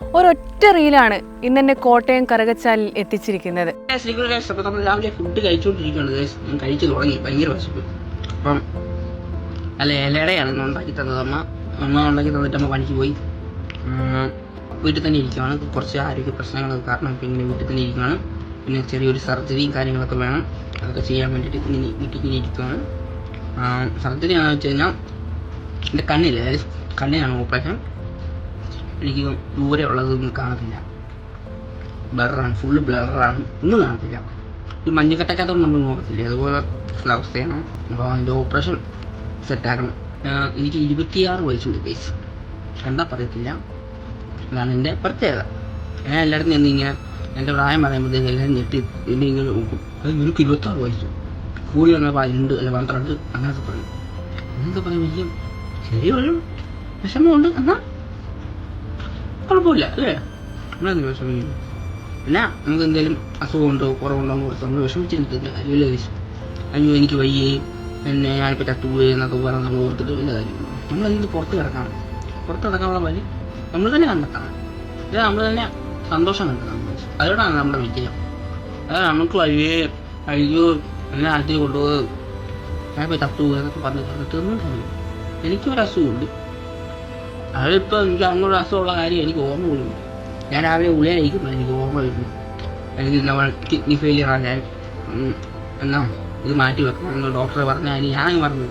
ഒരൊറ്റ റീലാണ് ഇന്നെന്നെ കോട്ടയം കറുകച്ചാലിൽ എത്തിച്ചിരിക്കുന്നത്. കഴിച്ചുകൊണ്ടിരിക്കുകയാണ് ഞാൻ കഴിച്ചു തുടങ്ങി ഇന്ന് ഉണ്ടാക്കി അമ്മ അമ്മ അമ്മ പോയി. വീട്ടിൽ തന്നെ ഇരിക്കുകയാണ് കുറച്ച് ആരോഗ്യ പ്രശ്നങ്ങളൊക്കെ കാരണം ഇങ്ങനെ വീട്ടിൽ തന്നെ ഇരിക്കുകയാണ് പിന്നെ ചെറിയൊരു സർജറിയും കാര്യങ്ങളൊക്കെ വേണം. അതൊക്കെ ചെയ്യാൻ വേണ്ടിയിട്ട് ഇങ്ങനെ വീട്ടിൽ ഇങ്ങനെ സർജറി ആണെന്ന് വെച്ച് കഴിഞ്ഞാൽ എന്റെ കണ്ണില്ല കണ്ണിനാണ് ഓപ്പറേഷൻ. എനിക്ക് ദൂരെ ഉള്ളതൊന്നും കാണത്തില്ല ബ്ലറാണ് ഫുള്ള് ബ്ലറാണ് ഒന്നും കാണത്തില്ല. ഈ മഞ്ഞക്കട്ടക്കകത്തൊന്നും നമ്മൾ നോക്കത്തില്ല. അതുപോലെ അവസ്ഥയാണ്. അപ്പോൾ അതിന്റെ ഓപ്പറേഷൻ സെറ്റാക്കണം എനിക്ക് ഇരുപത്തിയാറ് വയസ്സുണ്ട് ബേസ് എന്താ പറയത്തില്ല. അതാണ് എന്റെ പ്രത്യേകത. ഞാൻ എല്ലായിടത്തും ചെന്ന് ഇങ്ങനെ എന്റെ പ്രായം പറയുമ്പോഴത്തേക്ക് എല്ലാവരും ഞെട്ടി എന്നെ ഇങ്ങനെ നോക്കും. അത് നിനക്ക് ഇരുപത്താറ് വയസ്സ്. കൂടി വന്നാൽ പതിനുണ്ട് അല്ല പന്ത്രണ്ട് അങ്ങനത്തെ പറയും. അങ്ങനത്തെ പറയും വലിയ? ചെറിയൊരു വിഷമമുണ്ട്. എന്നാൽ കുഴപ്പമില്ല അല്ലേ? നമ്മളെന്ത് വിഷമിക്കുന്നു പിന്നെ നമുക്ക് എന്തെങ്കിലും അസുഖമുണ്ടോ കുറവുണ്ടോ എന്ന് നമ്മൾ അല്ലെങ്കിൽ കാര്യമില്ല കേസ് അയ്യോ എനിക്ക് വയ്യേ. എന്നെ ഞാനിപ്പോൾ ചത്തുപോയി എന്നൊക്കെ പറഞ്ഞ് നമ്മൾ ഓർത്തിട്ട് വലിയ കാര്യമില്ല നമ്മൾ അതിൽ പുറത്ത് കിടക്കണം. പുറത്ത് കിടക്കാനുള്ള വഴി നമ്മൾ തന്നെ കണ്ടെത്തണം. ഇത് നമ്മൾ തന്നെ സന്തോഷം കണ്ടെത്തണം. അതോടാണ് നമ്മുടെ വിജയം. അതായത് നമുക്ക് വയ്യേ അയ്യോ എന്നെ ആദ്യം കൊണ്ടുപോകും ഞാനിപ്പോൾ ചത്തുപോയി എന്നൊക്കെ പറഞ്ഞ് പറഞ്ഞിട്ട് ഒന്നും കാര്യം എനിക്കൊരു അസുഖമുണ്ട്. അതിപ്പോൾ എനിക്ക് അങ്ങനെ അസുഖമുള്ള കാര്യം എനിക്ക് ഓർമ്മ വരുന്നു. ഞാൻ രാവിലെ ഉള്ളിലായിരിക്കും എനിക്ക് ഓർമ്മ വരുന്നു എനിക്ക് നമ്മൾ കിഡ്നി ഫെയിലിയർ ആണ്. ഞാൻ എന്നാ ഇത് മാറ്റി വെക്കണം ഡോക്ടറെ പറഞ്ഞാൽ ഞാൻ പറഞ്ഞു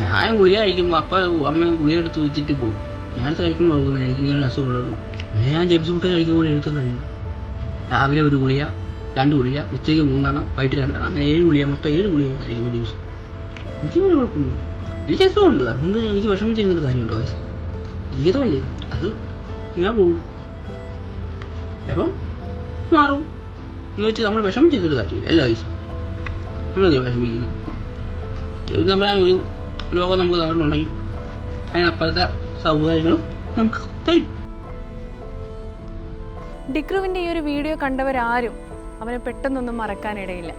ഞാൻ ഗുളിക കഴിക്കുമ്പോൾ അപ്പോൾ അമ്മ എടുത്ത് വെച്ചിട്ട് പോകും ഞാൻ കഴിക്കുമ്പോൾ എനിക്ക് ഇങ്ങനെ അസുഖമുള്ളൂ ഞാൻ ജെംസ് മുട്ട കഴിക്കുമ്പോൾ എടുത്തു കഴിയും. രാവിലെ ഒരു ഗുളിയ രണ്ട് ഗുളിയ ഉച്ചയ്ക്ക് മൂന്നെണ്ണം വൈകിട്ട് രണ്ടെണ്ണം അങ്ങനെ ഏഴ് ഗുളിയ മൊത്തം ഏഴ് ഗുളിയ കഴിക്കും ഒരു ദിവസം. എനിക്ക് കുഴപ്പമില്ല എനിക്ക് അസുഖമുണ്ട് അതുകൊണ്ട് എനിക്ക് വിഷമിച്ചിരുന്നൊരു കാര്യമുണ്ടോ ജീവിതമല്ലേ അത് ഞാൻ പോകും അപ്പം മാറും. എന്ന് വെച്ച് നമ്മൾ കാര്യമില്ല. എല്ലാ ദിവസവും. വിഷമിക്കുന്നു? ഒരു ലോകം നമുക്ക് അതിനപ്പുറത്തെ സൗകര്യങ്ങളും നമുക്ക് തരും. ഡിക്രുവിന്റെ ഈ ഒരു വീഡിയോ കണ്ടവരാരും അവനെ പെട്ടെന്നൊന്നും മറക്കാനിടയില്ല.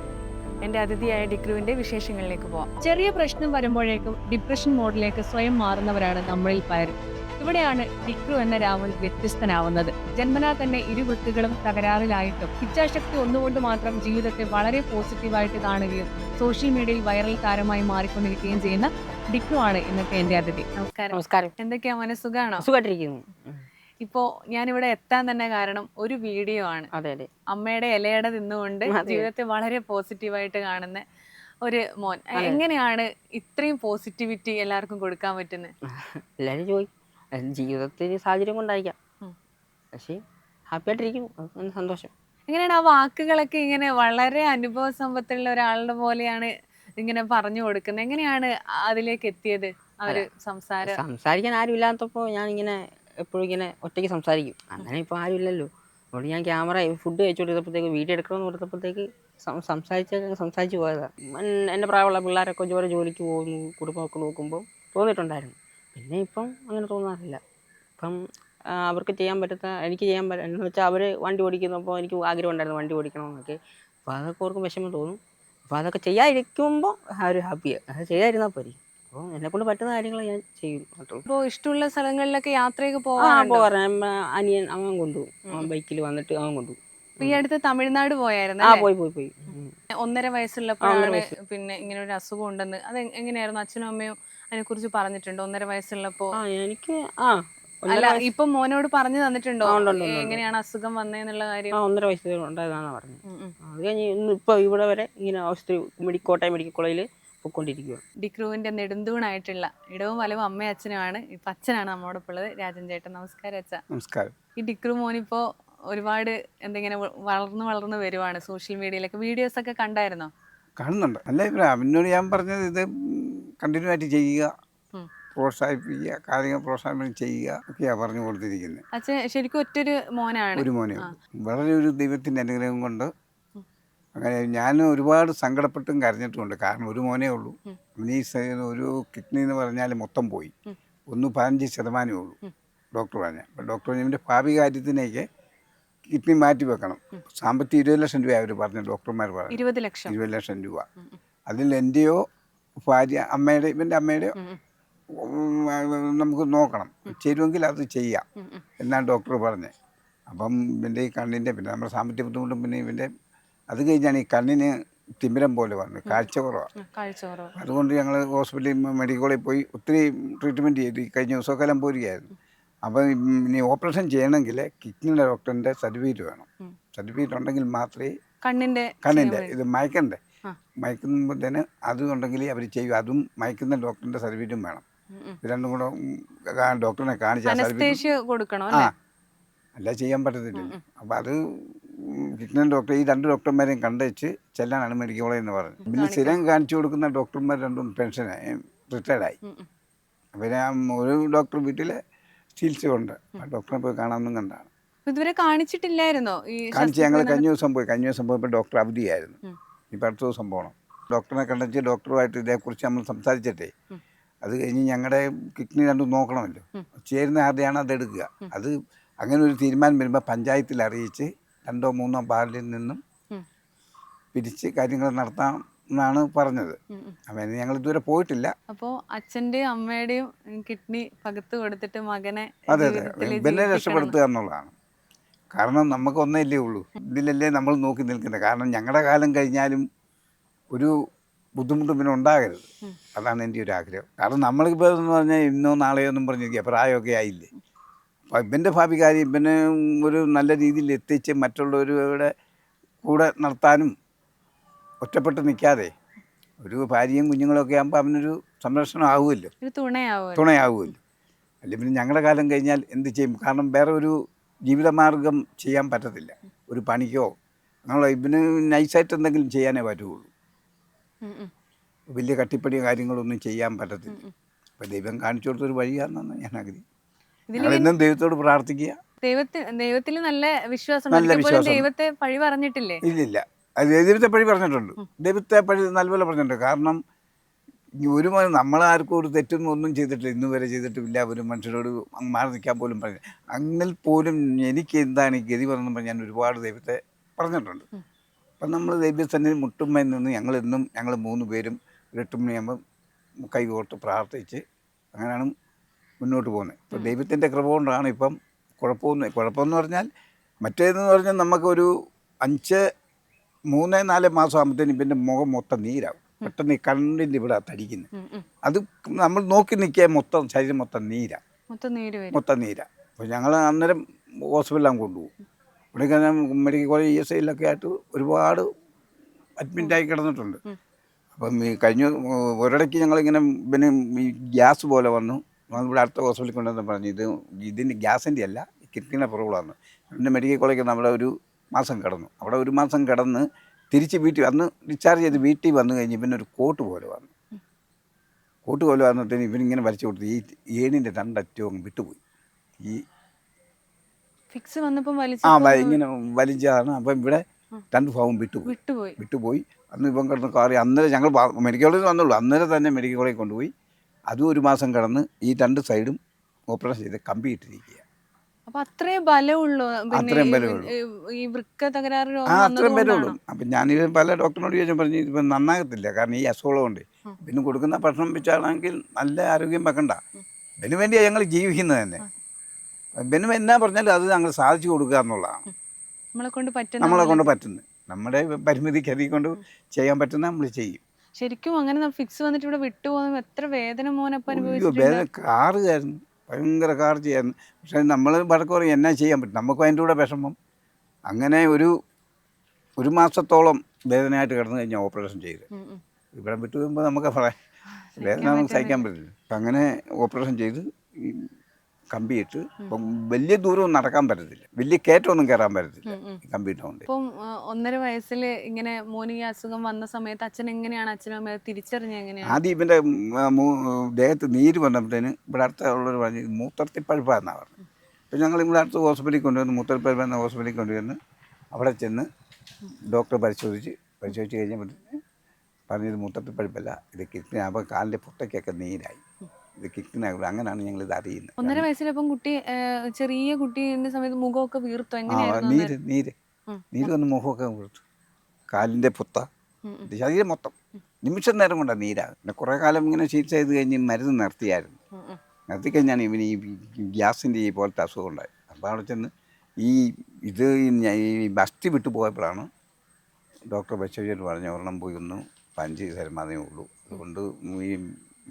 എന്റെ അതിഥിയായ ഡിക്രുവിന്റെ വിശേഷങ്ങളിലേക്ക് പോവാം. ചെറിയ പ്രശ്നം വരുമ്പോഴേക്കും ഡിപ്രഷൻ മോഡിലേക്ക് സ്വയം മാറുന്നവരാണ് നമ്മളിൽ പലരും. ഇവിടെയാണ് ഡിക്രു എന്ന രാമൻ വ്യത്യസ്തനാവുന്നത്. ജന്മനാ തന്നെ ഇരു ഇരുവൃത്തികളും തകരാറിലായിട്ടും ഇച്ഛാശക്തി ഒന്നുകൊണ്ട് മാത്രം ജീവിതത്തെ വളരെ പോസിറ്റീവായിട്ട് കാണുകയും സോഷ്യൽ മീഡിയയിൽ വൈറൽ താരമായി മാറിക്കൊണ്ടിരിക്കുകയും ചെയ്യുന്ന ഡിക്രു ആണ് ഇന്നത്തെ എന്റെ അതിഥി. നമസ്കാരം. നമസ്കാരം. എന്തൊക്കെയാ മനസ്സുഖാണോ സുഖമായിട്ടിരിക്കുന്നു ഇപ്പോ ഞാനിവിടെ എത്താൻ തന്നെ കാരണം ഒരു വീഡിയോ ആണ്. അതെ അതെ. അമ്മയുടെ ഇലയുടെ നിന്നുകൊണ്ട് ജീവിതത്തെ വളരെ പോസിറ്റീവായിട്ട് കാണുന്ന ഒരു മോൻ. എങ്ങനെയാണ് ഇത്രയും പോസിറ്റിവിറ്റി എല്ലാവർക്കും കൊടുക്കാൻ പറ്റുന്നത്? എല്ലാവരും ചോദിക്കും ജീവിതത്തിൽ സാഹചര്യം കൊണ്ടായിരിക്കാം. പക്ഷേ ഹാപ്പി ആയിട്ടിരിക്കും സന്തോഷം. എങ്ങനെയാണ് ആ വാക്കുകളൊക്കെ ഇങ്ങനെ വളരെ അനുഭവ സമ്പത്തുള്ള ഒരാളുടെ പോലെയാണ് ഇങ്ങനെ പറഞ്ഞു കൊടുക്കുന്നത്? എങ്ങനെയാണ് അതിലേക്ക് എത്തിയത്? അവർ ഒരു സംസാരം സംസാരിക്കാൻ ആരും ഇല്ലാത്തപ്പോൾ ഞാൻ ഇങ്ങനെ എപ്പോഴും ഇങ്ങനെ ഒറ്റയ്ക്ക് സംസാരിക്കും. അങ്ങനെ ഇപ്പോൾ ആരും ഇല്ലല്ലോ അതുകൊണ്ട് ഞാൻ ക്യാമറ ഫുഡ് കഴിച്ചുകൊണ്ടിരുന്നപ്പോഴത്തേക്ക് വീഡിയോ എടുക്കണമെന്ന് കൊടുത്തപ്പോഴത്തേക്ക് സംസാരിച്ച സംസാരിച്ച് സംസാരിച്ച് പോയതാണ് എന്റെ പ്രായമുള്ള പിള്ളേരൊക്കെ ജോലി ജോലിക്ക് പോകുന്നു കുടുംബമൊക്കെ നോക്കുമ്പോൾ തോന്നിയിട്ടുണ്ടായിരുന്നു. പിന്നെ ഇപ്പം അങ്ങനെ തോന്നാറില്ല. ഇപ്പം അവർക്ക് ചെയ്യാൻ പറ്റുന്ന എനിക്ക് ചെയ്യാൻ പറ്റുന്ന എന്ന് വെച്ചാൽ അവർ വണ്ടി ഓടിക്കുന്നപ്പോൾ എനിക്ക് ആഗ്രഹം ഉണ്ടായിരുന്നു വണ്ടി ഓടിക്കണമെന്നൊക്കെ അപ്പോൾ അതൊക്കെ ഓർക്കും വിഷമം തോന്നും. അപ്പോൾ അതൊക്കെ ചെയ്യാതിരിക്കുമ്പോൾ ആ ഒരു ഹാപ്പിയാണ് അത് ചെയ്യാതിരുന്നാൽ പോരി. അപ്പോൾ എന്നെക്കൊണ്ട് പറ്റുന്ന കാര്യങ്ങൾ ഞാൻ ചെയ്യും. മാത്രമേ ഇപ്പോൾ ഇഷ്ടമുള്ള സ്ഥലങ്ങളിലൊക്കെ യാത്രയൊക്കെ പോകാറുണ്ടോ പോകാറ് അനിയൻ അവൻ കൊണ്ടുപോകും. ബൈക്കിൽ വന്നിട്ട് അവൻ കൊണ്ടുപോകും. ഈ അടുത്ത് തമിഴ്നാട് പോയായിരുന്നു ആ പോയി പോയി പോയി. ഒന്നര വയസ്സുള്ളപ്പോഴാണ് പിന്നെ ഇങ്ങനെ ഒരു അസുഖം ഉണ്ടെന്ന്. അത് എങ്ങനെയായിരുന്നു? അച്ഛനും അമ്മയും അതിനെ കുറിച്ച് പറഞ്ഞിട്ടുണ്ട്? ഒന്നര വയസ്സുള്ളപ്പോ. ആ എനിക്ക് ആ അല്ല ഇപ്പൊ മോനോട് പറഞ്ഞു തന്നിട്ടുണ്ടോ. എങ്ങനെയാണ് അസുഖം വന്നേന്നുള്ള കാര്യം? ആ ഒന്നര വയസ്സ് ഉണ്ടായതാണ് പറഞ്ഞത്. ഉം, ഉം. അത് കഴിഞ്ഞ് ഇന്ന് ഇപ്പൊ ഇവിടെ വരെ ഇങ്ങനെ ആശുപത്രി മെഡി കോട്ടയം മെഡിക്കൽ കോളേജിൽ പൊയ്ക്കൊണ്ടിരിക്കുക ഡിക്രൂവിന്റെ നെടുന്തൂണായിട്ടുള്ള ഇടവും വലവും അമ്മയും അച്ഛനുമാണ്. ഇപ്പൊ അച്ഛനാണ് നമ്മോടൊപ്പം ഉള്ളത് രാജൻ ചേട്ടൻ നമസ്കാരം അച്ഛ. നമസ്കാരം. ഈ ഡിക്രൂ മോനിപ്പോ ഒരുപാട് എന്തെങ്കിലും വളർന്നു വളർന്നു വരുവാണ് സോഷ്യൽ മീഡിയയിലൊക്കെ. വീഡിയോസ് ഒക്കെ കണ്ടായിരുന്നോ? കാണുന്നുണ്ട്. നല്ല അഭിപ്രായം അവനോട് ഞാൻ പറഞ്ഞത് ഇത് കണ്ടിന്യൂ ആയിട്ട് ചെയ്യുക. പ്രോത്സാഹിപ്പിക്കുക കാര്യങ്ങൾ പ്രോത്സാഹനം ചെയ്യുക ഒക്കെയാ പറഞ്ഞു കൊടുത്തിരിക്കുന്നത് അച്ഛൻ ശരിക്കും ഒറ്റൊരു മോനാണ്. ഒരു മോനെ. വളരെ ഒരു ദൈവത്തിന്റെ അനുഗ്രഹം കൊണ്ട് അങ്ങനെ ഞാൻ ഒരുപാട് സങ്കടപ്പെട്ടും കരഞ്ഞിട്ടുമുണ്ട്. കാരണം ഒരു മോനേ ഉള്ളൂ. അവന് ഈ ഒരു കിഡ്നി എന്ന് പറഞ്ഞാൽ മൊത്തം പോയി. ഒന്ന് പതിനഞ്ച് ശതമാനമേ ഉള്ളൂ. ഡോക്ടർ പറഞ്ഞ. ഡോക്ടർ പറഞ്ഞ ഭാവി കാര്യത്തിനേക്ക് കിഡ്നി മാറ്റി വെക്കണം. സാമ്പത്തിക ഇരുപത് ലക്ഷം രൂപ അവർ പറഞ്ഞു ഡോക്ടർമാർ പറഞ്ഞു ഇരുപത് ലക്ഷം. ഇരുപത് ലക്ഷം രൂപ. അതിൽ എന്റെയോ ഭാര്യ അമ്മയുടെ ഇവന്റെ അമ്മയുടെയോ നമുക്ക് നോക്കണം. ചേരുമെങ്കിൽ അത് ചെയ്യാം. എന്നാണ് ഡോക്ടർ പറഞ്ഞത്. അപ്പം ഇവന്റെ ഈ കണ്ണിന്റെ പിന്നെ നമ്മുടെ സാമ്പത്തിക ബുദ്ധിമുട്ടും പിന്നെ ഇവന്റെ അത് കഴിഞ്ഞാണ് ഈ കണ്ണിന് തിമിരം പോലെ വന്നു കാഴ്ച കുറവാണ് അതുകൊണ്ട് ഞങ്ങൾ ഹോസ്പിറ്റലിൽ മെഡിക്കൽ കോളേജിൽ പോയി ഒത്തിരി ട്രീറ്റ്മെന്റ് ചെയ്തു. ഈ കഴിഞ്ഞ ദിവസമൊക്കെ എല്ലാം പോരുകയായിരുന്നു. അപ്പം ഇനി ഓപ്പറേഷൻ ചെയ്യണമെങ്കിൽ കിഡ്നിയുടെ ഡോക്ടറിന്റെ സർട്ടിഫിക്കറ്റ് വേണം. സർട്ടിഫിക്കറ്റ് ഉണ്ടെങ്കിൽ മാത്രമേ കണ്ണിന്റെ കണ്ണിന്റെ ഇത് മയക്കണ്ടേ. മയക്കുമ്പോഴത്തേന് അതും ഉണ്ടെങ്കിൽ അവർ ചെയ്യും. അതും മയക്കുന്ന ഡോക്ടറിന്റെ സർട്ടിഫിക്കറ്റും വേണം. രണ്ടും കൂടെ ഡോക്ടറിനെ കാണിച്ച കൊടുക്കണം ആ. അല്ല? ചെയ്യാൻ പറ്റത്തില്ല. അപ്പം അത് കിഡ്നി ഡോക്ടർ ഈ രണ്ട് ഡോക്ടർമാരെയും കണ്ടുവച്ച് ചെല്ലാനാണ് മെഡിക്കൽ കോളേജ് എന്ന് പറഞ്ഞത് പിന്നെ സ്ഥിരം കാണിച്ചു കൊടുക്കുന്ന ഡോക്ടർമാർ രണ്ടും പെൻഷനായി റിട്ടയർഡായി. പിന്നെ ഒരു ഡോക്ടർ വീട്ടിൽ ചികിത്സയുണ്ട്. ഡോക്ടറെ പോയി കാണാമെന്നും കണ്ടാണ്. ഇതുവരെ കാണിച്ചിട്ടില്ലായിരുന്നോ ഈ കാണിച്ച് ഞങ്ങൾ കഴിഞ്ഞ ദിവസം പോയി. കഴിഞ്ഞ ദിവസം പോയപ്പോൾ ഡോക്ടർ അവധിയായിരുന്നു. ഇപ്പം അടുത്ത ദിവസം പോകണം ഡോക്ടറിനെ കണ്ടെച്ച് ഡോക്ടറുമായിട്ട് ഇതേക്കുറിച്ച് നമ്മൾ സംസാരിച്ചിട്ടേ. അത് കഴിഞ്ഞ് ഞങ്ങളുടെ കിഡ്നി രണ്ടും നോക്കണമല്ലോ. ചേരുന്ന ആരുടെയാണ് അത് എടുക്കുക. അത് അങ്ങനെ ഒരു തീരുമാനം വരുമ്പോൾ പഞ്ചായത്തിൽ അറിയിച്ച് രണ്ടോ മൂന്നോ പാലിൽ നിന്നും. പിരിച്ച് കാര്യങ്ങൾ നടത്താം എന്നാണ് പറഞ്ഞത്. അപ്പം ഞങ്ങൾ ഇതുവരെ പോയിട്ടില്ല. അപ്പോ അച്ഛന്റെയും അമ്മയുടെയും കിഡ്നി പകുത്തു കൊടുത്തിട്ട് മകനെ അതെ അതെ. ജീവിതത്തിൽ രക്ഷപ്പെടുത്തുക എന്നുള്ളതാണ്. കാരണം നമുക്ക് ഒന്നേ ഉള്ളൂ. ഇതിലല്ലേ നമ്മൾ നോക്കി നിൽക്കുന്നത്. കാരണം ഞങ്ങളുടെ കാലം കഴിഞ്ഞാലും ഒരു ബുദ്ധിമുട്ടും പിന്നെ ഉണ്ടാകരുത്. അതാണ് എന്റെ ഒരു ആഗ്രഹം. കാരണം നമ്മളിപ്പോൾ എന്ന് പറഞ്ഞാൽ ഇന്നോ നാളെയോ ഒന്നും പറഞ്ഞിരിക്കുക. പ്രായമൊക്കെ ആയില്ലേ. അപ്പോൾ ഇവന്റെ ഭാവി കാര്യം ഇവനെ ഒരു നല്ല രീതിയിൽ എത്തിച്ച് മറ്റുള്ളവരുടെ കൂടെ നടത്താനും ഒറ്റപ്പെട്ട് നിൽക്കാതെ ഒരു ഭാര്യയും കുഞ്ഞുങ്ങളൊക്കെ ആകുമ്പോൾ അവനൊരു സംരക്ഷണം ആവുമല്ലോ. തുണയാവുമല്ലോ. അല്ലെ പിന്നെ ഞങ്ങളുടെ കാലം കഴിഞ്ഞാൽ എന്ത് ചെയ്യും? കാരണം വേറെ ഒരു ജീവിതമാർഗം ചെയ്യാൻ പറ്റത്തില്ല. ഒരു പണിക്കോ അങ്ങനെയുള്ള ഇവന് നൈസായിട്ട് എന്തെങ്കിലും ചെയ്യാനേ പറ്റുകയുള്ളൂ. വലിയ കട്ടിപ്പടിയോ കാര്യങ്ങളൊന്നും ചെയ്യാൻ പറ്റത്തില്ല. അപ്പോൾ ദൈവം കാണിച്ചു കൊടുത്തൊരു വഴിയാണെന്നാണ് ഞാൻ ആഗ്രഹിക്കുന്നത്. ഇതിൽ എന്നും ദൈവത്തോട് പ്രാർത്ഥിക്കുക. ദൈവത്തിൽ ദൈവത്തിൽ നല്ല വിശ്വാസം ദൈവത്തെ പഴി പറഞ്ഞിട്ടില്ലേ? ഇല്ലില്ല. ദൈവത്തെ പഴി പറഞ്ഞിട്ടുണ്ട്. ദൈവത്തെ പഴി നല്ലപോലെ പറഞ്ഞിട്ടുണ്ട്. കാരണം ഒരു നമ്മൾ നമ്മളാർക്കും ഒരു തെറ്റും ഒന്നും ചെയ്തിട്ടില്ല. ഇന്ന് വരെ ചെയ്തിട്ടില്ല ഒരു മനുഷ്യരോട് മാറി നിൽക്കാൻ പോലും പറഞ്ഞു അങ്ങനെ പോലും എനിക്ക് എന്താണ് ഈ ഗതി പറഞ്ഞപ്പോൾ ഞാൻ ഒരുപാട് ദൈവത്തെ പറഞ്ഞിട്ടുണ്ട്. അപ്പം നമ്മൾ ദൈവസന്നിധി മുട്ടുമ്മയിൽ നിന്ന് ഞങ്ങൾ ഇന്നും ഞങ്ങൾ മൂന്ന് പേരും ഒരു എട്ട് മണിയാകുമ്പം കൈ കോർത്ത് പ്രാർത്ഥിച്ച് അങ്ങനെയാണ് മുന്നോട്ട് പോകുന്നത്. ഇപ്പം ദൈവത്തിന്റെ കൃപ കൊണ്ടാണ് ഇപ്പം കുഴപ്പമൊന്നും കുഴപ്പമെന്ന് പറഞ്ഞാൽ മറ്റേതെന്ന് പറഞ്ഞാൽ നമുക്കൊരു അഞ്ച് മൂന്ന് നാല് മാസം ആകുമ്പോഴത്തേനും പിന്നെ മുഖം മൊത്തം നീരാവും. പെട്ടെന്ന് ഈ കണ്ണിന്റെ ഇവിടെ തടിക്കുന്നത്. അത് നമ്മൾ നോക്കി നിൽക്കാൻ മൊത്തം ശരീരം മൊത്തം നീര മൊത്തം നീര അപ്പോൾ ഞങ്ങൾ അന്നേരം ഹോസ്പിറ്റലിലാണ് കൊണ്ടുപോകും. ഇവിടെ മെഡിക്കൽ കോളേജ് ഇ എസ് ഐയിലൊക്കെ ആയിട്ട് ഒരുപാട് അഡ്മിറ്റായി കിടന്നിട്ടുണ്ട്. അപ്പം ഈ കഴിഞ്ഞ ഒരിടയ്ക്ക് ഞങ്ങളിങ്ങനെ പിന്നെ ഈ ഗ്യാസ് പോലെ വന്നു. ഇവിടെ അടുത്ത ഹോസ്പിറ്റലിൽ കൊണ്ടുവന്ന് പറഞ്ഞു ഇത് ഇതിന്റെ ഗ്യാസിന്റെ അല്ല കിഡ്നിയുടെ പ്രോബ്ലമാണ് പിന്നെ മെഡിക്കൽ കോളേജ് നമ്മുടെ ഒരു മാസം കിടന്നു. അവിടെ ഒരു മാസം കിടന്ന് തിരിച്ച് വീട്ടിൽ അന്ന് ഡിസ്ചാർജ് ചെയ്ത് വീട്ടിൽ വന്നു കഴിഞ്ഞ് പിന്നെ ഒരു കോട്ട് പോലെ വന്നു. കോട്ട് പോലെ വന്നിട്ട് ഇവനിങ്ങനെ വരച്ചു കൊടുത്തു. ഈ ഏണിന്റെ രണ്ടറ്റവും വിട്ടുപോയി. ഈ ഫിക്സ് വന്നപ്പം ആ വലിച്ചു ഇങ്ങനെ വലിച്ചതാണ്. അപ്പം ഇവിടെ രണ്ട് ഭാവം വിട്ടുപോയി. വിട്ടുപോയി. വിട്ടുപോയി. അന്ന് ഇപ്പം കിടന്ന് കാറി. അന്നേരം ഞങ്ങൾ മെഡിക്കൽ കോളേജിൽ വന്നുള്ളൂ. അന്നേരം തന്നെ മെഡിക്കൽ കോളേജിൽ കൊണ്ടുപോയി. അതും ഒരു മാസം കിടന്ന് ഈ രണ്ട് സൈഡും ഓപ്പറേഷൻ ചെയ്ത് കമ്പി ഇട്ടിരിക്കുക അപ്പൊ അത്രയും ബലമുള്ളൂ? അത്രയും ബലമുള്ളൂ. ഈ- വൃക്ക തകരാറ് ആ അത്രയും വന്നതുകൊണ്ടാണോ? അപ്പം പല ഡോക്ടറിനോട് ചോദിച്ചു പറഞ്ഞു ഇത് നന്നാകത്തില്ല. കാരണം ഈ അസുഖം ഉണ്ട് പിന്നെ കൊടുക്കുന്ന ഭക്ഷണം വെച്ചാണെങ്കിൽ നല്ല ആരോഗ്യം വെക്കണ്ട. ഇതിനു വേണ്ടിയാ ഞങ്ങൾ ജീവിക്കുന്നത് തന്നെ. പിന്നെ എന്നാ പറഞ്ഞാലും അത് ഞങ്ങൾ സാധിച്ചു കൊടുക്കുക എന്നുള്ളതാണ്. നമ്മളെ കൊണ്ട് പറ്റുന്ന നമ്മളെ കൊണ്ട് പറ്റുന്നത്. നമ്മുടെ പരിമിതിക്ക് അധികം കൊണ്ട് ചെയ്യാൻ പറ്റുന്ന നമ്മൾ ചെയ്യും. ശരിക്കും അങ്ങനെ ഫിക്സ് വന്നിട്ട് ഇവിടെ വിട്ടുപോകുമ്പോൾ എത്ര വേദന മോനപ്പം കാറുകാരുന്നു വേദന കാറുകായിരുന്നു ഭയങ്കര കാർജിയായിരുന്നു പക്ഷേ നമ്മൾ വടക്ക് പറയും എന്നാ ചെയ്യാൻ പറ്റും? നമുക്കും അതിന്റെ കൂടെ വിഷമം. അങ്ങനെ ഒരു ഒരു മാസത്തോളം വേദനയായിട്ട് കിടന്നു കഴിഞ്ഞാൽ ഓപ്പറേഷൻ ചെയ്ത്. ഇവിടെ വിട്ടു വരുമ്പോൾ നമുക്ക് പറയാം വേദന നമുക്ക് സഹിക്കാൻ പറ്റില്ല. അങ്ങനെ ഓപ്പറേഷൻ ചെയ്ത് കമ്പിയിട്ട് ഇപ്പം വലിയ ദൂരവും നടക്കാൻ പറ്റത്തില്ല. വലിയ കയറ്റമൊന്നും കയറാൻ പറ്റത്തില്ല കമ്പിയിട്ടുകൊണ്ട് ഇപ്പം ഒന്നര വയസ്സിൽ ഇങ്ങനെ മോന് ഈ അസുഖം വന്ന സമയത്ത് അച്ഛൻ എങ്ങനെയാണ് അച്ഛനും അമ്മയും തിരിച്ചറിഞ്ഞ എങ്ങനെയാണ്? ആദ്യം ഇവന്റെ ദേഹത്ത് നീര് വന്നപ്പോഴത്തേന് ഇവിടെ അടുത്ത ഉള്ളവർ പറഞ്ഞു മൂത്രത്തിപ്പഴുപ്പാന്നാണ് പറഞ്ഞത് അപ്പം ഞങ്ങൾ ഇവിടെ അടുത്ത് ഹോസ്പിറ്റലിൽ കൊണ്ടുവന്ന് മൂത്രത്തിപ്പഴുപ്പ് എന്ന ഹോസ്പിറ്റലിൽ കൊണ്ടുവന്ന് അവിടെ ചെന്ന് ഡോക്ടർ പരിശോധിച്ച് പരിശോധിച്ച് കഴിഞ്ഞപ്പോഴത്തേന് പറഞ്ഞത് മൂത്രത്തിപ്പഴുപ്പല്ല ഇത് കിഡ്നി അപ്പോൾ കാലിന്റെ പുട്ടയ്ക്കൊക്കെ നീരായി. ഇത് അങ്ങനെയാണ് ഞങ്ങൾ ഇത് അറിയുന്നത്. ഒന്നര വയസ്സിലപ്പം കുട്ടി ചെറിയ കുട്ടീന്റെ സമയത്ത് മുഖമൊക്കെ വീർത്തു. എങ്ങനെയായിരുന്നു നീര് നീര്. നീര് വന്ന് മുഖമൊക്കെ വീർത്തു. കാലിന്റെ പുത്ത. ശരീരം മൊത്തം. നിമിഷം നേരം കൊണ്ടാണ് നീരാകും പിന്നെ കുറേ കാലം ഇങ്ങനെ ചികിത്സ ചെയ്ത് കഴിഞ്ഞ് മരുന്ന് നിർത്തിയായിരുന്നു. നിർത്തിക്കഴിഞ്ഞാണ് ഇവന് ഈ ഗ്യാസിന്റെ ഈ പോലത്തെ അസുഖം ഉണ്ടായത്. അപ്പോൾ അവിടെ ചെന്ന് ഈ ഇത് ഈ ബസ്തി വിട്ടു പോയപ്പോഴാണ് ഡോക്ടർ ബശ്വജൻ പറഞ്ഞ ഒരെണ്ണം പോയി ഒന്ന് പഞ്ച് തരുമാനേ ഉള്ളൂ. അതുകൊണ്ട് ഈ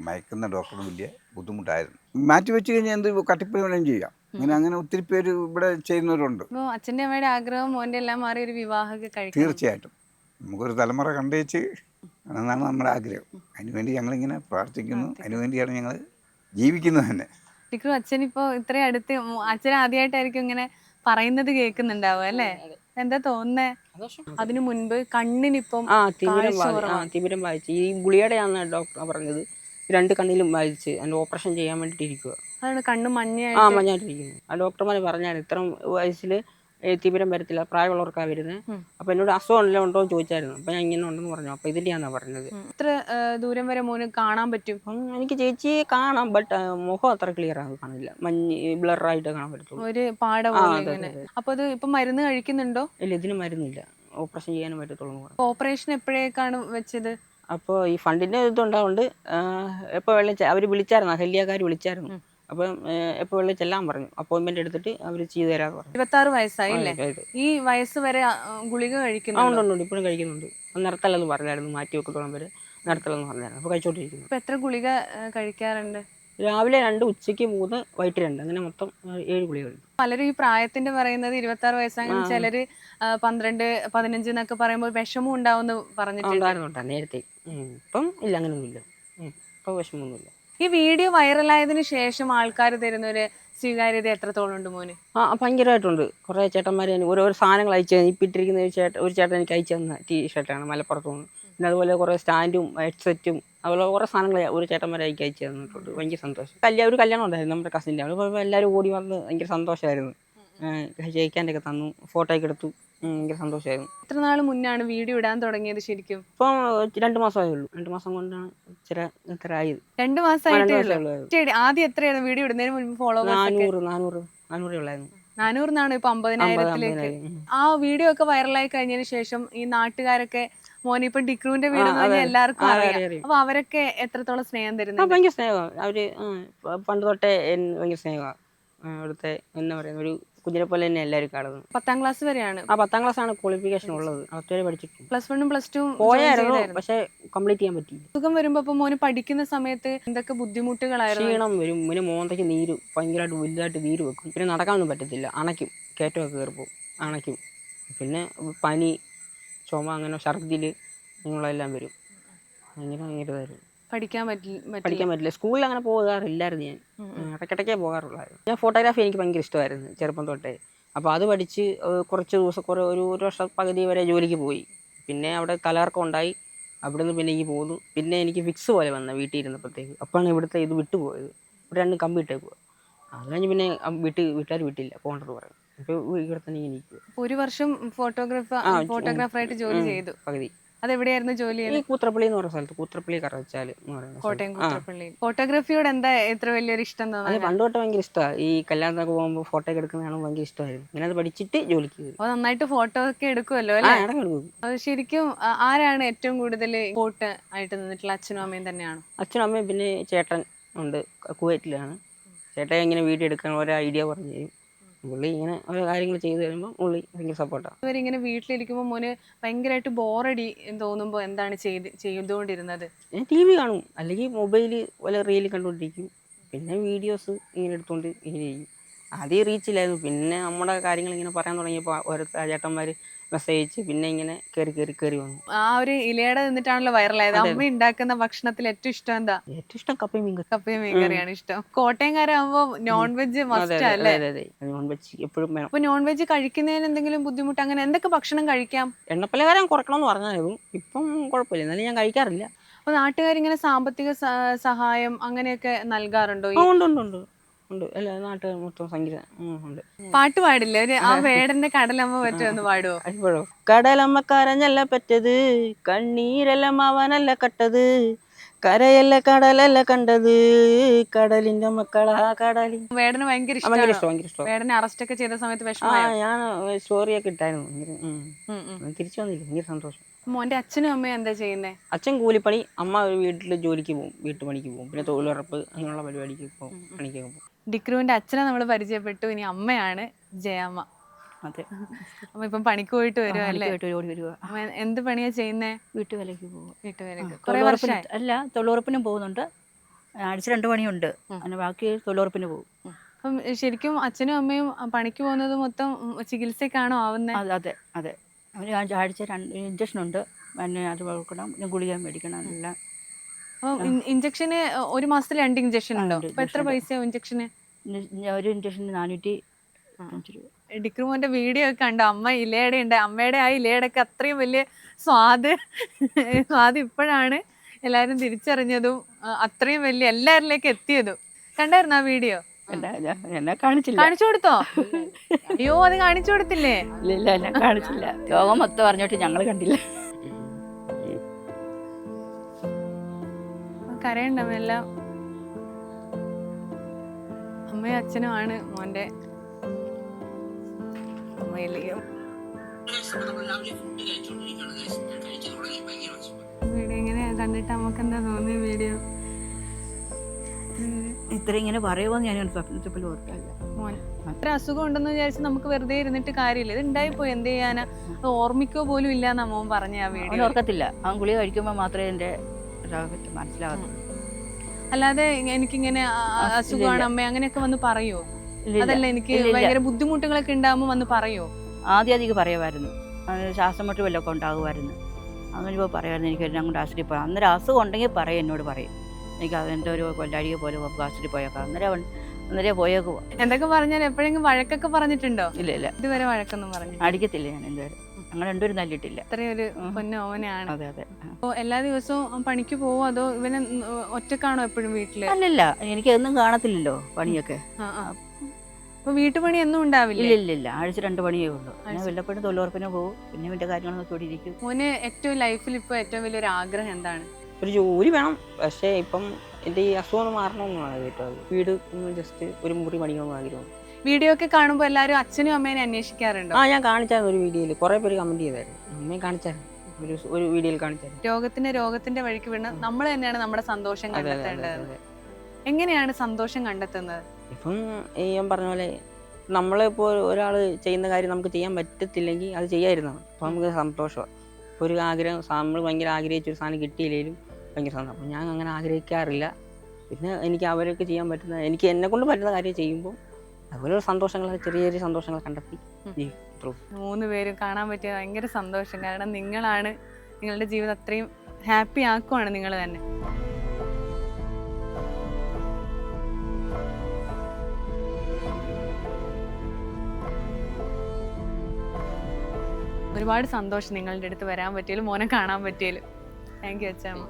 മയക്കുന്ന ഡോക്ടറിന് വലിയ ബുദ്ധിമുട്ടായിരുന്നു. മാറ്റി വെച്ച് കഴിഞ്ഞാൽ എന്ത് കട്ടിപ്പണി വേണമെങ്കിലും ചെയ്യാം. അങ്ങനെ അങ്ങനെ ഒത്തിരി പേര് ഇവിടെ ചെയ്യുന്നവരുണ്ട്. അച്ഛന്റെ അമ്മയുടെ ആഗ്രഹം മോന്റെ എല്ലാം മാറി ഒരു വിവാഹമൊക്കെ തീർച്ചയായിട്ടും. നമുക്കൊരു തലമുറ കണ്ടേച്ച് എന്നാണ് നമ്മുടെ ആഗ്രഹം. അതിനുവേണ്ടി ഞങ്ങളിങ്ങനെ പ്രാർത്ഥിക്കുന്നു. അതിനുവേണ്ടിയാണ് ഞങ്ങൾ ജീവിക്കുന്നത് തന്നെ. ടിക്കു അച്ഛൻ ഇപ്പോൾ ഇത്രയും അടുത്ത് അച്ഛൻ ആദ്യമായിട്ടായിരിക്കും ഇങ്ങനെ പറയുന്നത് കേൾക്കുന്നുണ്ടാവും അല്ലേ? എന്താ തോന്നുന്നേ? അതിനു മുൻപ് കണ്ണിനിപ്പം ആ തിമിരം വായിച്ചു. ഈ ഗുളികയുടെയാണ് ഡോക്ടർ പറഞ്ഞത്. രണ്ട് കണ്ണിലും വലിച്ച് അതിന്റെ ഓപ്പറേഷൻ ചെയ്യാൻ വേണ്ടിയിട്ട് ഇരിക്കുക അതാണ് കണ്ണ് ആ മഞ്ഞയായിട്ട് മഞ്ഞായിട്ടിരിക്കുന്നു. ആ ഡോക്ടർമാർ പറഞ്ഞായിരുന്നു ഇത്ര വയസ്സിൽ തിമിരം വരത്തില്ല പ്രായമുള്ളവർക്കാ വരുന്നത് അപ്പൊ അപ്പോൾ എന്നോട് അസുഖം ഉണ്ടല്ലോ ഉണ്ടോ എന്ന് ചോദിച്ചായിരുന്നു. അപ്പോൾ ഞാൻ ഇങ്ങനെ ഉണ്ടെന്ന് പറഞ്ഞു. അപ്പോൾ ഇതിന്റെയാണെന്നാ പറഞ്ഞത്. ഇത്ര ദൂരം വരെ മോന് കാണാൻ പറ്റും? എനിക്ക് ചേച്ചിയെ കാണാം. ബട്ട് മുഖം അത്ര ക്ലിയർ ആകും കാണില്ല. മഞ്ഞ് ബ്ലറായിട്ട് കാണാൻ പറ്റത്തുള്ളൂ. ഒരു പാട ആ പോലെ അതെ അപ്പൊ അത് ഇപ്പൊ മരുന്ന് കഴിക്കുന്നുണ്ടോ? ഇല്ല ഇതിന് മരുന്നില്ല. ഓപ്പറേഷൻ ചെയ്യാനും പറ്റത്തുള്ളൂ ഓപ്പറേഷൻ എപ്പോഴേക്കാണ് വെച്ചത്? അപ്പോൾ ഈ ഫണ്ടിന്റെ ഇതുണ്ടാവുകൊണ്ട് എപ്പോൾ വെള്ളം അവർ വിളിച്ചായിരുന്നു അഹല്യക്കാർ വിളിച്ചായിരുന്നു അപ്പം എപ്പോൾ വെള്ളം ചെല്ലാൻ പറഞ്ഞു. അപ്പോയിൻമെന്റ് എടുത്തിട്ട് അവർ ചെയ്തു തരാ പറഞ്ഞു. ഇരുപത്തി ആറ് വയസ്സായി അല്ലേ ആ, ഇത്. ഈ വയസ്സ് വരെ ഗുളിക കഴിക്കുന്നുണ്ടോ? ഇപ്പോഴും കഴിക്കുന്നുണ്ട്. നിർത്തലെന്ന് പറഞ്ഞായിരുന്നു മാറ്റി വെക്കത്തോളം വരെ നിർത്തലെന്ന് പറഞ്ഞായിരുന്നു. അപ്പോൾ കഴിച്ചോണ്ടിരിക്കുന്നു. ഇപ്പൊ എത്ര ഗുളിക കഴിക്കാറുണ്ട്? രാവിലെ രണ്ട് ഉച്ചയ്ക്ക് മൂന്ന് വൈകിട്ട് രണ്ട്. അങ്ങനെ മൊത്തം ഏഴ് ഗുളിക പലരും ഈ പ്രായത്തിന്റെ പറയുന്നത് ഇരുപത്തി ആറ് വയസ്സാണ് ചിലര് പന്ത്രണ്ട് പതിനഞ്ച് എന്നൊക്കെ പറയുമ്പോൾ വിഷമം ഉണ്ടാവും പറഞ്ഞിട്ടുണ്ടായിരുന്നു നേരത്തെ. ഇപ്പം ഇല്ല അങ്ങനെയൊന്നുമില്ല ഇപ്പൊ വിഷമമൊന്നുമില്ല. ഈ വീഡിയോ വൈറലായതിനു ശേഷം ആൾക്കാർ തരുന്ന ഒരു സ്വീകാര്യത എത്രത്തോളം ഉണ്ട് മോന്? ആ ഭയങ്കരമായിട്ടുണ്ട്. കുറേ ചേട്ടന്മാർ ഓരോ സാധനങ്ങൾ അയച്ചു തന്നെ. ഇപ്പം ഇട്ടിരിക്കുന്ന ഒരു ചേട്ടൻ ഒരു ചേട്ടൻ എനിക്ക് അയച്ചു തന്ന ടീ ഷർട്ടാണ് മലപ്പുറത്തു നിന്ന്. പിന്നെ അതുപോലെ കുറേ സ്റ്റാൻഡും ഹെഡ്സെറ്റും അതുപോലെ കുറേ സാധനങ്ങൾ ഒരു ചേട്ടന്മാരെ എനിക്ക് അയച്ചു തന്നിട്ടുണ്ട്. ഭയങ്കര സന്തോഷം. കല്യാണം ഒരു കല്യാണം ഉണ്ടായിരുന്നു നമ്മുടെ കസിന്റെ അവിടെ എല്ലാവരും ഓടി വന്ന് ഭയങ്കര സന്തോഷമായിരുന്നു. ജയിക്കാന്റെ ഒക്കെ തന്നു. ഫോട്ടോയൊക്കെ എടുത്തു. ഭയങ്കര സന്തോഷമായിരുന്നു എത്ര നാൾ മുന്നാണ് വീഡിയോ ഇടാൻ തുടങ്ങിയത് ശരിക്കും? ഇപ്പം രണ്ട് മാസമായേ ഉള്ളൂ. രണ്ട് മാസം കൊണ്ടാണ് ഇച്ചിരി ഇത്ര ആയത് രണ്ടു മാസമായിട്ട് ഉള്ളൂ. ശരി ആദ്യം എത്രയായിരുന്നു വീഡിയോ ഇടുന്നതിന് മുൻപ് ഫോളോ നാനൂറ് നാനൂറ് നാനൂറ് ഉള്ളായിരുന്നു. നാനൂറിനാണ് ഇപ്പൊ അമ്പത് അമ്പതിനായിരത്തിലേക്ക് അമ്പതിനായിരം ആ വീഡിയോ ഒക്കെ വൈറലായി കഴിഞ്ഞതിന് ശേഷം ഈ നാട്ടുകാരൊക്കെ മോനെ ഇപ്പൊ ഡിക്രൂവിന്റെ വീട്. എല്ലാവർക്കും ആ, അറിയാം. അപ്പൊ അവരൊക്കെ എത്രത്തോളം സ്നേഹം ആ തരുന്നുണ്ട് ഭയങ്കര സ്നേഹമാണ്. അവർ ആ, പ- പണ്ട് തൊട്ടേ എൻ- ഭയങ്കര സ്നേഹമാണ്. അവിടുത്തെ എന്താ പറയുന്ന ഒരു കുഞ്ഞിനെ പോലെ തന്നെ എല്ലാവരും കാണുന്നത്. പത്താം ക്ലാസ് വരെയാണ്. ആ പത്താം ക്ലാസ് ആണ് ക്വാളിഫിക്കേഷൻ ഉള്ളത്. അതുവരെ പഠിച്ചിട്ടുണ്ട് പ്ലസ് വണ്ണും പ്ലസ് ടു പോയായിരുന്നു പക്ഷെ കംപ്ലീറ്റ് ചെയ്യാൻ പറ്റിയില്ല. സുഖം വരുമ്പോ അപ്പൊ മോന് പഠിക്കുന്ന സമയത്ത് എന്തൊക്കെ ബുദ്ധിമുട്ടുകളായിരുന്നു? ക്ഷീണം വരും മോന് മോന്തയ്ക്ക് നീര് ഭയങ്കരമായിട്ട് വലുതായിട്ട് നീര് വെക്കും. പിന്നെ നടക്കാനൊന്നും പറ്റത്തില്ല. അണയ്ക്കും കയറ്റമൊക്കെ കയറിപ്പോവും അണയ്ക്കും. പിന്നെ പനി ചുമ അങ്ങനെ ഛർദിൽ അങ്ങനെയുള്ളതെല്ലാം വരും. അങ്ങനെ ഭയങ്കര ഇതായിരുന്നു. പഠിക്കാൻ പറ്റില്ല പഠിക്കാൻ പറ്റില്ല. സ്കൂളിൽ അങ്ങനെ പോകാറില്ലായിരുന്നു ഞാൻ. ഇടയ്ക്കിടയ്ക്കേ പോകാറുള്ളായിരുന്നു. ഞാൻ ഫോട്ടോഗ്രാഫി എനിക്ക് ഭയങ്കര ഇഷ്ടമായിരുന്നു ചെറുപ്പം തൊട്ടേ. അപ്പോൾ അത് പഠിച്ച് കുറച്ച് ദിവസം കുറേ ഒരു ഒരു വർഷം പകുതി വരെ ജോലിക്ക് പോയി. പിന്നെ അവിടെ കലർക്കം ഉണ്ടായി. അവിടെ നിന്ന് പിന്നെ എനിക്ക് പോന്നു. പിന്നെ എനിക്ക് ഫിക്സ് പോലെ വന്ന വീട്ടിൽ ഇരുന്നപ്പോഴത്തേക്ക് അപ്പോഴാണ് ഇവിടുത്തെ ഇത് വിട്ടുപോയത്. ഇവിടെ രണ്ട് കമ്പി ഇട്ടേക്കുക അത് കഴിഞ്ഞ് പിന്നെ വീട്ടിൽ വീട്ടുകാർ വിട്ടില്ല. പോകേണ്ടത് പറയും. അപ്പോൾ ഇവിടെ തന്നെ ഒരു വർഷം ഫോട്ടോഗ്രാഫർ ഫോട്ടോഗ്രാഫറായിട്ട് ജോലി ചെയ്തു. പകുതി. അതെവിടെയായിരുന്നു ജോലി ഈ ചെയ്യുന്നത് കൂത്രപ്പള്ളി എന്ന് പറയുന്ന സ്ഥലത്ത് കൂത്രപ്പള്ളി കറവച്ചാൽ എന്ന് പറയുന്നത് കോട്ടയം കൂത്രപ്പള്ളി. ഫോട്ടോഗ്രാഫിയോട് എന്താ എത്ര വലിയൊരു ഇഷ്ടം അത് പണ്ട് തൊട്ട് ഭയങ്കര ഇഷ്ടമാണ് ഈ കല്യാണത്തിനൊക്കെ പോകുമ്പോൾ ഫോട്ടോ ഒക്കെ എടുക്കുന്നതാണ് ഭയങ്കര ഇഷ്ടമായിരുന്നു. ഇങ്ങനെ അത് പഠിച്ചിട്ട് ജോലിക്ക് ചെയ്തു അപ്പൊ നന്നായിട്ട് ഫോട്ടോ ഒക്കെ എടുക്കുമല്ലോ ആ അല്ലെ എടുക്കും. അത് ശരിക്കും ആ, ആരാണ് ഏറ്റവും കൂടുതൽ ഫോട്ടോ ആയിട്ട് നിന്നിട്ടുള്ള അച്ഛനും അമ്മയും തന്നെയാണ്? അച്ഛനും അമ്മയും പിന്നെ ചേട്ടൻ ഉണ്ട്. കുവൈറ്റിലാണ്. ചേട്ടൻ ഇങ്ങനെ വീഡിയോ എടുക്കാൻ ഒരു ഐഡിയ പറഞ്ഞു തരും. പുള്ളി ഇങ്ങനെ ഓരോ കാര്യങ്ങൾ ചെയ്തു തരുമ്പോൾ പുള്ളി ഭയങ്കര സപ്പോർട്ടാണ് ഇവരിങ്ങനെ വീട്ടിലിരിക്കുമ്പോൾ മോന് ഭയങ്കരമായിട്ട് ബോറടി തോന്നുമ്പോൾ എന്താണ് ചെയ്ത് ചെയ്തുകൊണ്ടിരുന്നത്? ഞാൻ ടി വി കാണും. അല്ലെങ്കിൽ മൊബൈൽ വല്ല റീൽ കണ്ടുകൊണ്ടിരിക്കും. പിന്നെ വീഡിയോസ് ഇങ്ങനെ എടുത്തുകൊണ്ട് ഇങ്ങനെ ചെയ്യും ആദ്യം റീച്ചില്ലായിരുന്നു പിന്നെ നമ്മുടെ കാര്യങ്ങൾ ഇങ്ങനെ പറയാൻ തുടങ്ങിയപ്പോൾ ഓരോ ചേട്ടന്മാർ മെസ്സേജ് അയച്ച് പിന്നെ ഇങ്ങനെ കയറി കയറി കയറി വന്നു. ആ ഒരു ഇലയുടെ നിന്നിട്ടാണല്ലോ വൈറലായത്. അമ്മ ഉണ്ടാക്കുന്ന ഭക്ഷണത്തിൽ ഏറ്റവും ഇഷ്ടം എന്താ? ഏറ്റവും ഇഷ്ടം കപ്പയും മീൻ. കപ്പയും മീൻകറിയാണ് ഇഷ്ടം. കോട്ടയംകാരാകുമ്പോ നോൺ വെജ് മസ്റ്റ് അല്ലേ? നോൺ വെജ് എപ്പോഴും വേണം. അപ്പൊ നോൺ വെജ് കഴിക്കുന്നതിന് എന്തെങ്കിലും ബുദ്ധിമുട്ട് അങ്ങനെ എന്തൊക്കെ ഭക്ഷണം കഴിക്കാം? എണ്ണപ്പലഹാരം കുറയ്ക്കണമെന്ന് പറഞ്ഞായിരുന്നു ഇപ്പം കുഴപ്പമില്ല. എന്നാലും ഞാൻ കഴിക്കാറില്ല. അപ്പൊ നാട്ടുകാരിങ്ങനെ സാമ്പത്തിക സഹായം അങ്ങനെയൊക്കെ നൽകാറുണ്ടോ ഉണ്ട് ഉണ്ട് ഉണ്ട്. ഉണ്ട്. അല്ല നാട്ടുകാർ മൊത്തം സംഗീത ഉം, ഉണ്ട്. പാട്ട് പാടില്ല? ഒരു ആ വേടന്റെ കടലമ്മ പറ്റുമെന്ന് പാടുവോ? കടലമ്മ കരഞ്ഞല്ല പറ്റത് കണ്ണീരെല്ലാം അവനല്ല കട്ടത് കരയല്ല കടലല്ല കണ്ടത് കടലിന്റെ മക്കളാ കടലി. വേടന് ഭയങ്കര ഭയങ്കര ഇഷ്ടമാണ് ഇഷ്ടം ഭയങ്കര ഇഷ്ടം. വേടനെ അറസ്റ്റ് ഒക്കെ ചെയ്ത സമയത്ത് ആ വിഷമമായോ? ഞാൻ സ്റ്റോറിയൊക്കെ ഇട്ടായിരുന്നു. ഭയങ്കര, ഉം. തിരിച്ചു വന്നില്ല. ഭയങ്കര സന്തോഷം. മോന്റെ അച്ഛനും അമ്മയും എന്താ ചെയ്യുന്നേ? അച്ഛൻ കൂലിപ്പണി അമ്മ വീട്ടിൽ ജോലിക്ക് പോകും വീട്ടുപണിക്ക് പോകും. പിന്നെ തൊഴിലുറപ്പ് അങ്ങനെയുള്ള പരിപാടിക്ക് പോകും പണിക്കൊക്കെ പോകും. ഡിക്രുവിന്റെ അച്ഛനെ നമ്മൾ പരിചയപ്പെട്ടു. ഇനി അമ്മയാണ് ജയമ്മ. അതെ. അമ്മ ഇപ്പം പണിക്ക് പോയിട്ട് വരുമോ അല്ലേ ഓടി എന്ത് പണിയാ ചെയ്യുന്നേ? വീട്ടുവേലയ്ക്ക് പോകും കുറേ വർഷം അല്ല തൊഴിലുറപ്പിനും പോകുന്നുണ്ട്. ആഴ്ച രണ്ട് പണിയുണ്ട്. അങ്ങനെ ബാക്കി തൊഴിലുറപ്പിന് പോകും അപ്പം ശരിക്കും അച്ഛനും അമ്മയും പണിക്ക് പോകുന്നത് മൊത്തം ചികിത്സക്കാണോ ആവുന്നത് അത് അതെ അവന് ആഴ്ച രണ്ട് ഇഞ്ചക്ഷൻ ഉണ്ട് പിന്നെ അത് കൊടുക്കണം പിന്നെ ഗുളിക മേടിക്കണം. എല്ലാം ഇഞ്ചക്ഷന് ഒരു മാസത്തിൽ രണ്ട് ഇഞ്ചക്ഷൻ ഉണ്ടോ? അപ്പൊ എത്ര ഉണ്ട്. ഇഞ്ചക്ഷന് ഒരു ഇഞ്ചക്ഷന് നാനൂറ്റി ഡിക്രുമോന്റെ വീഡിയോ ഒക്കെ കണ്ടോ? അമ്മ ഇലയുടെ ഉണ്ട്. അമ്മയുടെ ആ ഇലയുടെ ഒക്കെ അത്രയും വലിയ സ്വാദ്. സ്വാദ് ഇപ്പോഴാണ് എല്ലാരും തിരിച്ചറിഞ്ഞതും അത്രയും വലിയ എല്ലാവരിലേക്ക് എത്തിയതും. കണ്ടായിരുന്നു ആ വീഡിയോ? കാണിച്ചു കൊടുത്തോ? അയ്യോ അത് കാണിച്ചു കൊടുത്തില്ലേ? കാണിച്ചില്ല. രോഗം മൊത്തം പറഞ്ഞോട്ട് ഞങ്ങൾ കണ്ടില്ല. കരയണ്ട എല്ലാം അമ്മയും അച്ഛനും ആണ് മോന്റെ അമ്മയിലെയും. വീഡിയോ ഇങ്ങനെ കണ്ടിട്ട് നമുക്ക് എന്താ തോന്നിയ വീഡിയോ? ഇത്ര ഇങ്ങനെ പറയുമോന്ന് ഞാൻ സ്വപ്നത്തിൽ പോലും മോൻ ഇത്ര അസുഖം ഉണ്ടെന്ന് വിചാരിച്ച് നമുക്ക് വെറുതെ ഇരുന്നിട്ട് കാര്യമില്ല. ഇത് ഉണ്ടായിപ്പോയി എന്ത് ചെയ്യാനാ? ഓർമ്മിക്കോ പോലും ഇല്ല എന്ന് മോൻ പറഞ്ഞ ആ വീഡിയോ. ഓർക്കത്തില്ല അവൻ ഗുളിക കഴിക്കുമ്പോൾ മാത്രമേ എന്റെ രോഗത്തെ മനസ്സിലാകത്തുള്ളൂ അല്ലാതെ എനിക്കിങ്ങനെ അസുഖമാണ് അമ്മ അങ്ങനെയൊക്കെ വന്ന് പറയോ. അതല്ല എനിക്ക്. ഭയങ്കര ബുദ്ധിമുട്ടുകളൊക്കെ ഉണ്ടാകുമ്പോൾ വന്ന് പറയോ? ആദ്യം അധികം പറയുമായിരുന്നു. ശ്വാസം മുട്ട് വല്ലതൊക്കെ ഉണ്ടാകുമായിരുന്നു. അങ്ങനെ ഇപ്പോൾ പറയുമായിരുന്നു എനിക്ക് കൊണ്ട് ആശുപത്രി പോകാം. അന്നേരം അസുഖം ഉണ്ടെങ്കിൽ പറയും എന്നോട് പറയും. എനിക്ക് അതിന്റെ ഒരു കൊല്ലാടിയെ പോലെ ആശുപത്രി പോയേക്കാം. അന്നേരം അന്നേരം പോയേക്ക് പോവാം. എന്തൊക്കെ പറഞ്ഞാൽ എപ്പോഴെങ്കിലും വഴക്കൊക്കെ പറഞ്ഞിട്ടുണ്ടോ? ഇല്ല ഇല്ല. ഇതുവരെ വഴക്കൊന്നും പറഞ്ഞു അടിക്കത്തില്ല ഞാൻ എന്തായാലും അങ്ങനെ രണ്ടുപേരും നല്ലിട്ടില്ല. പൊന്നോവനാണ് അതെ അതെ. അപ്പോൾ എല്ലാ ദിവസവും പണിക്ക് പോവോ അതോ ഇവനെ ഒറ്റക്കാണോ എപ്പോഴും വീട്ടിൽ? അല്ലല്ല എനിക്ക് എന്നും കാണത്തില്ലല്ലോ പണിയൊക്കെ. ആ, ആ. അപ്പൊ വീട്ടുപണി ഒന്നും ഉണ്ടാവില്ല? ഇല്ല ഇല്ല ആഴ്ച രണ്ട് പണിയേ ഉള്ളൂ. ഞാൻ. വല്ലപ്പോഴും തൊഴിലുറപ്പിന് പോകും പിന്നെ വീട്ടിലെ കാര്യങ്ങൾ നോക്കി മോനെ ഇരിക്കും. മോന് ഏറ്റവും ലൈഫിൽ ഇപ്പൊ ഏറ്റവും വലിയൊരു ആഗ്രഹം എന്താണ്? ഒരു ജോലി വേണം. പക്ഷേ ഇപ്പം എന്റെ ഈ അസുഖം മാറണമെന്നാണ് കേട്ടോ വീട് ഒന്ന് ജസ്റ്റ് ഒരു മുറി പണിക്കണമെന്ന് ആഗ്രഹം. വീഡിയോ ഒക്കെ കാണുമ്പോൾ എല്ലാവരും അച്ഛനും അമ്മേനെ അന്വേഷിക്കാറുണ്ടോ? ആ ഞാൻ കാണിച്ചായിരുന്നു ഒരു വീഡിയോയിൽ കുറേ പേര് കമന്റ് ചെയ്തായിരുന്നു. അമ്മയെ കാണിച്ചായിരുന്നു. ഒരു ഒരു വീഡിയോയിൽ കാണിച്ചായിരുന്നു. രോഗത്തിന്റെ രോഗത്തിന്റെ വഴിക്ക് വീണ് നമ്മൾ തന്നെയാണ് നമ്മുടെ സന്തോഷം കണ്ടെത്തേണ്ടത്. എങ്ങനെയാണ് സന്തോഷം കണ്ടെത്തുന്നത്? ഇപ്പം ഈ ഞാൻ പറഞ്ഞ പോലെ നമ്മളിപ്പോൾ ഒരാൾ ചെയ്യുന്ന കാര്യം നമുക്ക് ചെയ്യാൻ പറ്റത്തില്ലെങ്കിൽ അത് ചെയ്യാതിരുന്നതാണ് അപ്പോൾ നമുക്ക് സന്തോഷമാണ് ഇപ്പോൾ ഒരു ആഗ്രഹം നമ്മൾ ഭയങ്കര ആഗ്രഹിച്ചൊരു സാധനം കിട്ടിയില്ലെങ്കിലും ഭയങ്കര സന്തോഷം. അപ്പം ഞാൻ അങ്ങനെ ആഗ്രഹിക്കാറില്ല. പിന്നെ എനിക്ക് അവരൊക്കെ ചെയ്യാൻ പറ്റുന്ന എനിക്ക് എന്നെ കൊണ്ട് പറ്റുന്ന കാര്യം ചെയ്യുമ്പോൾ അതുപോലെ സന്തോഷങ്ങൾ ചെറിയ ചെറിയ സന്തോഷങ്ങൾ കണ്ടെത്തി. മൂന്ന് പേരും കാണാൻ പറ്റിയ ഭയങ്കര സന്തോഷം. കാരണം നിങ്ങളാണ് നിങ്ങളുടെ ജീവിതം അത്രയും ഹാപ്പി ആക്കുവാണ് നിങ്ങൾ തന്നെ. ഒരുപാട് സന്തോഷം നിങ്ങളുടെ അടുത്ത് വരാൻ പറ്റിയാലും മോനെ കാണാൻ പറ്റിയാലും താങ്ക് യു അച്ഛാമ്മ